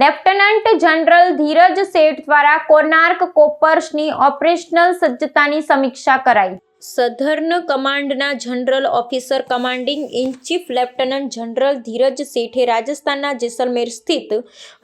Lieutenant general ધીરજ શેઠ દ્વારા Konark કોપર્સની operational સજ્જતાની સમીક્ષા કરાઈ. સધર્ન કમાન્ડના general officer commanding in chief lieutenant general Dheeraj શેઠે રાજસ્થાનના જેસલમેર સ્થિત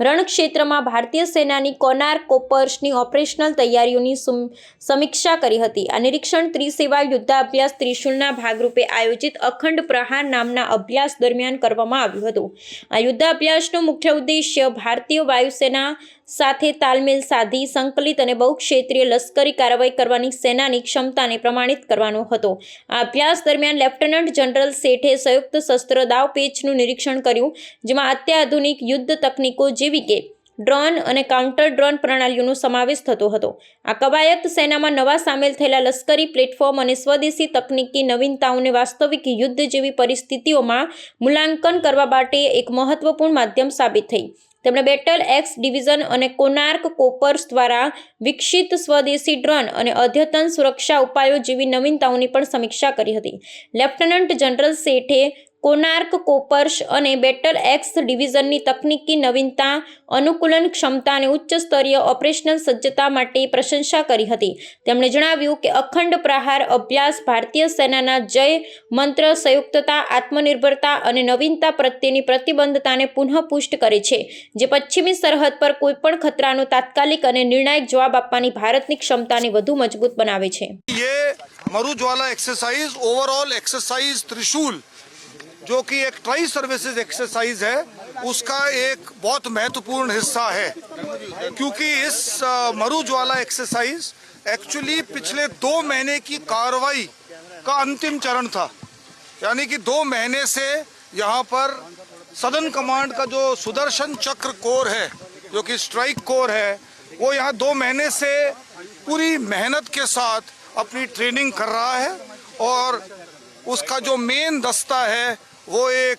રણક્ષેત્રમાં ભારતીય સેનાની કોનાર કોપર્સની ઓપરેશનલ તૈયારીઓની સુમ- સમીક્ષા કરી હતી. આ નિરીક્ષણ ત્રિસેવા યુદ્ધાભ્યાસ ત્રિશુલના ભાગરૂપે આયોજિત અખંડ પ્રહાર નામના અભ્યાસ દરમિયાન કરવામાં આવ્યું હતું. આ યુદ્ધાભ્યાસનો મુખ્ય ઉદ્દેશ્ય ભારતીય વાયુસેના સાથે તાલમેલ સાધી, સંકલિત અને બહુક્ષેત્રીય લશ્કરી કાર્યવાહી કરવાની સેનાની ક્ષમતાને પ્રમાણિત કરવાનો હતો. આ અભ્યાસ દરમિયાન લેફ્ટનન્ટ જનરલ શેઠે સંયુક્ત શસ્ત્ર દાવ પેચનું નિરીક્ષણ કર્યું, જેમાં અત્યાધુનિક યુદ્ધ તકનીકો જેવી કે ડ્રોન અને કાઉન્ટર ડ્રોન પ્રણાલીઓનો સમાવેશ થતો હતો. આ કવાયત સેનામાં નવા સામેલ થયેલા લશ્કરી પ્લેટફોર્મ અને સ્વદેશી તકનીકી નવીનતાઓને વાસ્તવિક યુદ્ધ જેવી પરિસ્થિતિઓમાં મૂલ્યાંકન કરવા માટે એક મહત્વપૂર્ણ માધ્યમ સાબિત થઈ. તેમણે બેટલ એક્સ ડિવિઝન અને કોનાર્ક કોપર્સ દ્વારા વિકસિત સ્વદેશી ડ્રોન અને અદ્યતન સુરક્ષા ઉપાયો જેવી નવીનતાઓની પણ સમીક્ષા કરી હતી. લેફ્ટનન્ટ જનરલ શેઠે કોનાર્ક કોપર્સ અને બેટર એક્સ ડિવિઝનની તકનીકી નવીનતા, અનુકૂલન ક્ષમતા અને ઉચ્ચ સ્તરીય ઓપરેશનલ સજ્જતા માટે પ્રશંસા કરી હતી. તેમણે જણાવ્યું કે અખંડ પ્રહાર, અભ્યાસ, ભારતીય સેનાના જય, મંત્ર, સંયુક્તતા, આત્મનિર્ભરતા અને નવીનતા પ્રત્યેની પ્રતિબદ્ધતાને પુનઃપુષ્ટ કરે છે, જે પશ્ચિમી સરહદ પર કોઈપણ ખતરાનો તાત્કાલિક અને નિર્ણાયક જવાબ આપવાની ભારતની ક્ષમતાને વધુ મજબૂત બનાવે છે. મરુજવાલા એક્સરસાઇઝ, ઓવરઓલ એક્સરસાઇઝ ત્રિશુલ जो कि एक ट्राई सर्विसेज़ एक्सरसाइज है उसका एक बहुत महत्वपूर्ण हिस्सा है। क्योंकि इस अ, मरुज्वाला एक्सरसाइज एक्चुअली पिछले दो महीने की कार्रवाई का अंतिम चरण था। यानी कि दो महीने से यहाँ पर सदन कमांड का जो सुदर्शन चक्र कोर है जो कि स्ट्राइक कोर है वो यहाँ दो महीने से पूरी मेहनत के साथ अपनी ट्रेनिंग कर रहा है और उसका जो मेन दस्ता है वो एक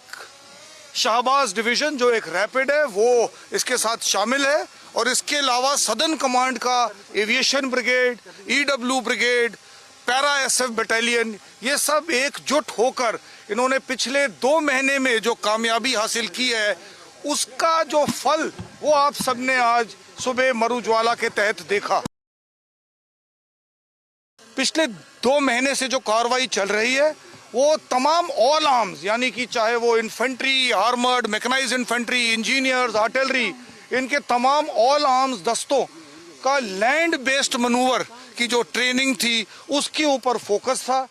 शाहबाज डिवीज़न जो एक रैपिड है, वो इसके साथ शामिल है और इसके अलावा सदन कमांड का aviation brigade EW brigade, para SF battalion ये सब एकजुट होकर इन्होंने पिछले दो महीने में जो कामयाबी हासिल की है, उसका जो फल वो आप सबने आज सुबह मरुज्वाला के तहत देखा। पिछले दो महीने से जो कार्रवाई चल रही है वो तमाम ऑल आर्म्स यानी कि चाहे वो infantry armoured mechanised infantry engineers artillery इनके तमाम ऑल आर्म्स दस्तों का लैंड बेस्ड मनूवर की जो ट्रेनिंग थी, उसके ऊपर फोकस था।